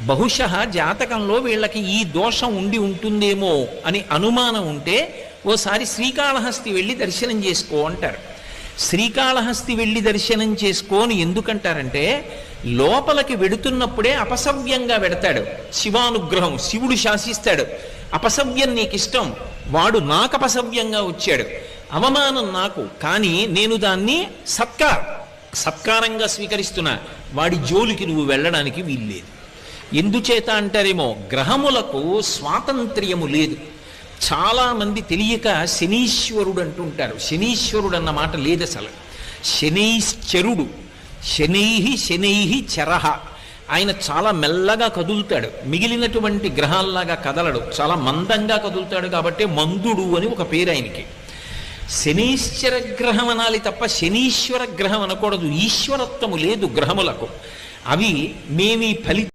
బహుశ జాతకంలో వీళ్ళకి ఈ దోషం ఉండి ఉంటుందేమో అని అనుమానం ఉంటే ఓసారి శ్రీకాళహస్తి వెళ్ళి దర్శనం చేసుకో అంటారు. శ్రీకాళహస్తి వెళ్ళి దర్శనం చేసుకోని ఎందుకంటారంటే లోపలికి వెడుతున్నప్పుడే అపసవ్యంగా వెడతాడు. శివానుగ్రహం శివుడు శాసిస్తాడు. అపసవ్యం నీకు ఇష్టం వాడు నాకు అపసవ్యంగా వచ్చాడు. అవమానం నాకు కానీ నేను దాన్ని సత్కార్ సత్కారంగా స్వీకరిస్తున్నా. వాడి జోలికి నువ్వు వెళ్ళడానికి వీల్లేదు. ఎందుచేత అంటారేమో గ్రహములకు స్వాతంత్ర్యము లేదు. చాలా మంది తెలియక శనీశ్వరుడు అంటుంటారు శనీశ్వరుడు అన్న మాట లేదు అసలు శనైశ్చరుడు. శనై శనై చరహ ఆయన చాలా మెల్లగా కదులుతాడు. మిగిలినటువంటి గ్రహాల్లాగా కదలడు. చాలా మందంగా కదులుతాడు కాబట్టి మందుడు అని ఒక పేరు ఆయనకి. శనీశ్వర గ్రహం అనాలి తప్ప శనీశ్వర గ్రహం అనకూడదు. ఈశ్వరత్వము లేదు గ్రహములకు. అవి మేమీ ఫలి